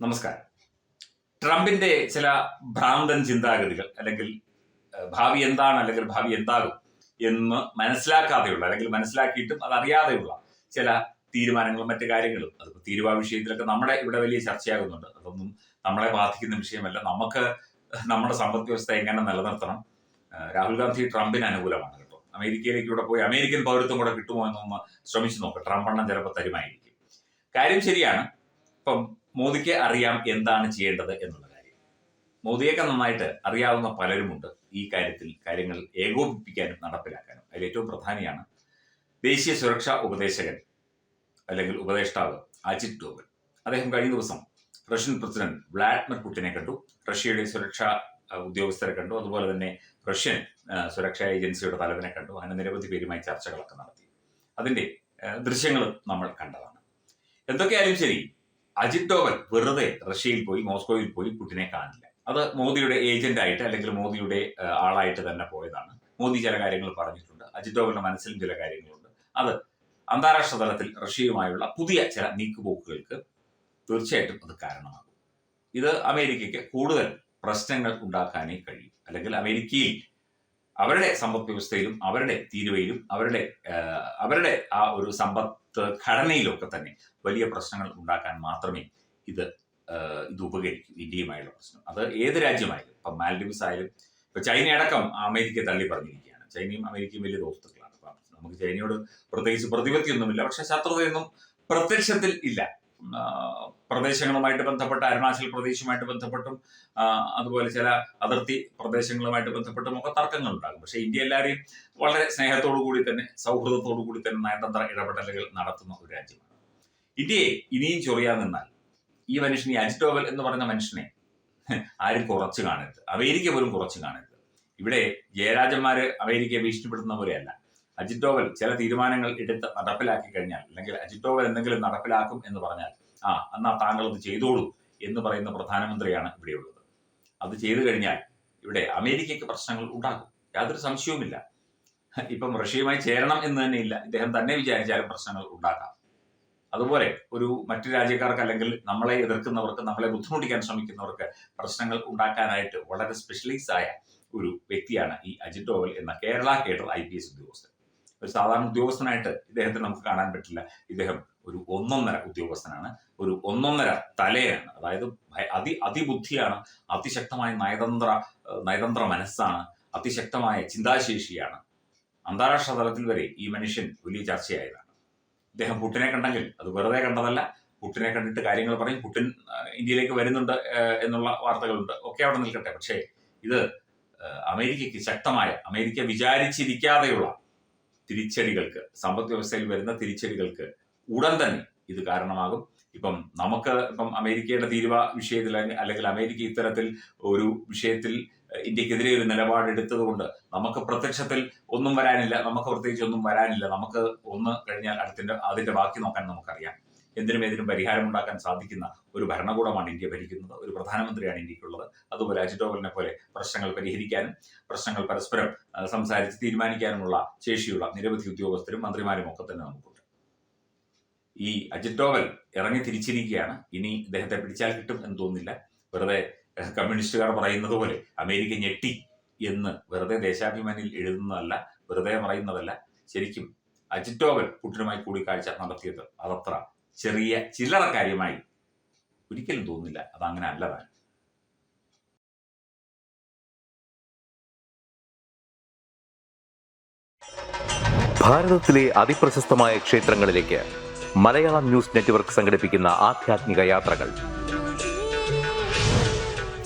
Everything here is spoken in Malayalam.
നമസ്കാരം. ട്രംപിന്റെ ചില ഭ്രാന്തൻ ചിന്താഗതികൾ അല്ലെങ്കിൽ ഭാവി എന്താണ് അല്ലെങ്കിൽ ഭാവി എന്താകും എന്ന് മനസ്സിലാക്കാതെയുള്ള അല്ലെങ്കിൽ മനസ്സിലാക്കിയിട്ടും അത് അതറിയാതെയുള്ള ചില തീരുമാനങ്ങളും മറ്റു കാര്യങ്ങളും അതിപ്പോൾ തീരുവാ വിഷയത്തിലൊക്കെ നമ്മുടെ ഇവിടെ വലിയ ചർച്ചയാകുന്നുണ്ട്. അതൊന്നും നമ്മളെ ബാധിക്കുന്ന വിഷയമല്ല. നമുക്ക് നമ്മുടെ സമ്പദ് വ്യവസ്ഥ എങ്ങനെ നിലനിർത്തണം? രാഹുൽ ഗാന്ധി ട്രംപിന് അനുകൂലമാണ് കേട്ടോ. അമേരിക്കയിലേക്ക് ഇവിടെ പോയി അമേരിക്കൻ പൗരത്വം കൂടെ കിട്ടുമോ എന്നൊന്ന് ശ്രമിച്ചു നോക്കാം. ട്രംപ് എണ്ണം ചിലപ്പോൾ തരുമായിരിക്കും. കാര്യം ശരിയാണ്. ഇപ്പം മോദിക്ക് അറിയാം എന്താണ് ചെയ്യേണ്ടത് എന്നുള്ള കാര്യം. മോദിയൊക്കെ നന്നായിട്ട് അറിയാവുന്ന പലരുമുണ്ട് ഈ കാര്യത്തിൽ കാര്യങ്ങൾ ഏകോപിപ്പിക്കാനും നടപ്പിലാക്കാനും. അതിൽ ഏറ്റവും പ്രധാനിയാണ് ദേശീയ സുരക്ഷാ ഉപദേശകൻ അല്ലെങ്കിൽ ഉപദേഷ്ടാവ് അജിത് ഡോവൽ. അദ്ദേഹം കഴിഞ്ഞ ദിവസം റഷ്യൻ പ്രസിഡന്റ് വ്ളാഡിമിർ പുടിനെ കണ്ടു. റഷ്യയുടെ സുരക്ഷാ ഉദ്യോഗസ്ഥരെ കണ്ടു. അതുപോലെ തന്നെ റഷ്യൻ സുരക്ഷാ ഏജൻസിയുടെ തലവനെ കണ്ടു. അങ്ങനെ നിരവധി പേരുമായി ചർച്ചകളൊക്കെ നടത്തി. അതിന്റെ ദൃശ്യങ്ങൾ നമ്മൾ കണ്ടതാണ്. എന്തൊക്കെയായാലും ശരി അജിത് ഡോവൽ വെറുതെ റഷ്യയിൽ പോയി മോസ്കോയിൽ പോയി പുടിനെ കാണില്ല. അത് മോദിയുടെ ഏജന്റായിട്ട് അല്ലെങ്കിൽ മോദിയുടെ ആളായിട്ട് തന്നെ പോയതാണ്. മോദി ചില കാര്യങ്ങൾ പറഞ്ഞിട്ടുണ്ട്. അജിത് ഡോവലിന്റെ മനസ്സിലും ചില കാര്യങ്ങളുണ്ട്. അത് അന്താരാഷ്ട്ര തലത്തിൽ റഷ്യയുമായുള്ള പുതിയ ചില നീക്കുപോക്കുകൾക്ക് തീർച്ചയായിട്ടും അത് കാരണമാകും. ഇത് അമേരിക്കയ്ക്ക് കൂടുതൽ പ്രശ്നങ്ങൾ ഉണ്ടാക്കാനേ കഴിയും. അല്ലെങ്കിൽ അമേരിക്കയിൽ അവരുടെ സമ്പദ് വ്യവസ്ഥയിലും അവരുടെ തീരുവയിലും അവരുടെ അവരുടെ ആ ഒരു സമ്പത്ത് ഘടനയിലൊക്കെ തന്നെ വലിയ പ്രശ്നങ്ങൾ ഉണ്ടാക്കാൻ മാത്രമേ ഇത് ഇത് ഉപകരിക്കൂ ഇന്ത്യയുമായുള്ള പ്രശ്നം. അത് ഏത് രാജ്യമായാലും ഇപ്പം മാൽഡീവ്സ് ആയാലും ഇപ്പൊ ചൈനയടക്കം അമേരിക്ക തള്ളി പറഞ്ഞിരിക്കുകയാണ്. ചൈനയും അമേരിക്കയും വലിയ ദോസ്തുക്കളാണ് അപ്പം നമുക്ക് ചൈനയോട് പ്രത്യേകിച്ച് പ്രതിപത്തിയൊന്നുമില്ല. പക്ഷെ ശത്രുതയൊന്നും പ്രത്യക്ഷത്തിൽ ഇല്ല. പ്രദേശങ്ങളുമായിട്ട് ബന്ധപ്പെട്ട അരുണാചൽ പ്രദേശുമായിട്ട് ബന്ധപ്പെട്ടും അതുപോലെ ചില അതിർത്തി പ്രദേശങ്ങളുമായിട്ട് ബന്ധപ്പെട്ടും ഒക്കെ തർക്കങ്ങൾ ഉണ്ടാകും പക്ഷെ ഇന്ത്യ എല്ലാവരെയും വളരെ സ്നേഹത്തോടു കൂടി തന്നെ സൗഹൃദത്തോടു കൂടി തന്നെ നയതന്ത്ര ഇടപെടലുകൾ നടത്തുന്ന ഒരു രാജ്യമാണ്. ഇന്ത്യയെ ഇനിയും ചൊറിയാൻ നിന്നാൽ. ഈ മനുഷ്യൻ ഈ അജിറ്റോവൽ എന്ന് പറയുന്ന മനുഷ്യനെ ആരും കുറച്ച് കാണരുത്. അമേരിക്ക പോലും കുറച്ച് കാണരുത്. ഇവിടെ ജയരാജന്മാര് അമേരിക്കയെ ഭീഷണിപ്പെടുത്തുന്ന പോലെയല്ല. അജിറ്റോവൽ ചില തീരുമാനങ്ങൾ എടുത്ത് നടപ്പിലാക്കി കഴിഞ്ഞാൽ അല്ലെങ്കിൽ അജിറ്റോവൽ എന്തെങ്കിലും നടപ്പിലാക്കും എന്ന് പറഞ്ഞാൽ ആ എന്നാ താങ്കൾ അത് ചെയ്തോളൂ എന്ന് പറയുന്ന പ്രധാനമന്ത്രിയാണ് ഇവിടെയുള്ളത്. അത് ചെയ്തു കഴിഞ്ഞാൽ ഇവിടെ അമേരിക്കയ്ക്ക് പ്രശ്നങ്ങൾ ഉണ്ടാകും. യാതൊരു സംശയവുമില്ല. ഇപ്പം റഷ്യയുമായി ചേരണം എന്ന് തന്നെ ഇല്ല ഇദ്ദേഹം തന്നെ വിചാരിച്ചാലും പ്രശ്നങ്ങൾ ഉണ്ടാക്കാം അതുപോലെ ഒരു മറ്റു രാജ്യക്കാർക്ക് അല്ലെങ്കിൽ നമ്മളെ എതിർക്കുന്നവർക്ക് നമ്മളെ ബുദ്ധിമുട്ടിക്കാൻ ശ്രമിക്കുന്നവർക്ക് പ്രശ്നങ്ങൾ ഉണ്ടാക്കാനായിട്ട് വളരെ സ്പെഷ്യലൈസ് ആയ ഒരു വ്യക്തിയാണ് ഈ അജിത് ഡോവൽ എന്ന Kerala cadre I P S ഉദ്യോഗസ്ഥൻ. ഒരു സാധാരണ ഉദ്യോഗസ്ഥനായിട്ട് ഇദ്ദേഹത്തെ നമുക്ക് കാണാൻ പറ്റില്ല. ഇദ്ദേഹം ഒരു ഒന്നൊന്നര ഉദ്യോഗസ്ഥനാണ്. ഒരു ഒന്നൊന്നര തലയാണ്. അതായത് അതി അതിബുദ്ധിയാണ്. അതിശക്തമായ നയതന്ത്ര നയതന്ത്ര മനസ്സാണ്. അതിശക്തമായ ചിന്താശേഷിയാണ്. അന്താരാഷ്ട്ര തലത്തിൽ വരെ ഈ മനുഷ്യൻ വലിയ ചർച്ചയായതാണ്. ഇദ്ദേഹം പുട്ടിനെ കണ്ടെങ്കിൽ അത് വെറുതെ കണ്ടതല്ല പുട്ടിനെ കണ്ടിട്ട് കാര്യങ്ങൾ പറയും പുട്ടിൻ ഇന്ത്യയിലേക്ക് വരുന്നുണ്ട് എന്നുള്ള വാർത്തകളുണ്ട്. ഒക്കെ അവിടെ നിൽക്കട്ടെ. പക്ഷേ ഇത് അമേരിക്കയ്ക്ക് ശക്തമായ അമേരിക്ക വിചാരിച്ചിരിക്കാതെയുള്ള തിരിച്ചടികൾക്ക് സമ്പദ് വ്യവസ്ഥയിൽ വരുന്ന തിരിച്ചടികൾക്ക് ഉടൻ തന്നെ ഇത് കാരണമാകും. ഇപ്പം നമുക്ക് ഇപ്പം അമേരിക്കയുടെ തീരുവ വിഷയത്തിൽ അല്ലെങ്കിൽ അമേരിക്ക ഇത്തരത്തിൽ ഒരു വിഷയത്തിൽ ഇന്ത്യക്കെതിരെ ഒരു നിലപാട് എടുത്തതുകൊണ്ട് നമുക്ക് പ്രത്യക്ഷത്തിൽ ഒന്നും വരാനില്ല നമുക്ക് പ്രത്യേകിച്ച് ഒന്നും വരാനില്ല. നമുക്ക് ഒന്ന് കഴിഞ്ഞാൽ അടുത്തിന്റെ അതിന്റെ ബാക്കി നോക്കാൻ നമുക്കറിയാം. എന്തിനും ഏതിനും പരിഹാരം ഉണ്ടാക്കാൻ സാധിക്കുന്ന ഒരു ഭരണകൂടമാണ് ഇന്ത്യ ഭരിക്കുന്നത്. ഒരു പ്രധാനമന്ത്രിയാണ് ഇന്ത്യക്കുള്ളത്. അതുപോലെ അജിത് ഡോവലിനെ പോലെ പ്രശ്നങ്ങൾ പരിഹരിക്കാനും പ്രശ്നങ്ങൾ പരസ്പരം സംസാരിച്ച് തീരുമാനിക്കാനുമുള്ള ശേഷിയുള്ള നിരവധി ഉദ്യോഗസ്ഥരും മന്ത്രിമാരും ഒക്കെ തന്നെ നമുക്കുണ്ട്. ഈ അജിത് ഡോവൽ ഇറങ്ങി തിരിച്ചിരിക്കുകയാണ്. ഇനി ഇദ്ദേഹത്തെ പിടിച്ചാൽ കിട്ടും എന്ന് തോന്നുന്നില്ല. വെറുതെ കമ്മ്യൂണിസ്റ്റുകാർ പറയുന്നത് പോലെ അമേരിക്ക ഞെട്ടി എന്ന് വെറുതെ ദേശാഭിമാനിയിൽ എഴുതുന്നതല്ല വെറുതെ പറയുന്നതല്ല. ശരിക്കും അജിറ്റോവൽ പുട്ടിനുമായി കൂടിക്കാഴ്ച നടത്തിയത് അതത്ര ചെറിയ ചില്ലറ കാര്യമായി ഒരിക്കലും തോന്നുന്നില്ല. അതങ്ങനെ അല്ലതാണ് ഭാരതത്തിലെ അതിപ്രശസ്തമായ ക്ഷേത്രങ്ങളിലേക്ക് മലയാളം ന്യൂസ് നെറ്റ്വർക്ക് സംഘടിപ്പിക്കുന്ന ആധ്യാത്മിക യാത്രകൾ.